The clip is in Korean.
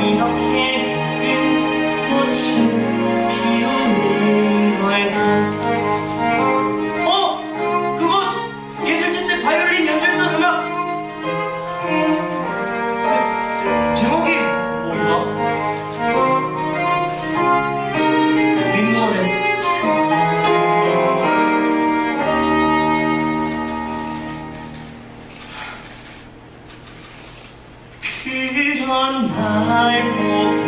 이렇게 귀한 날 보고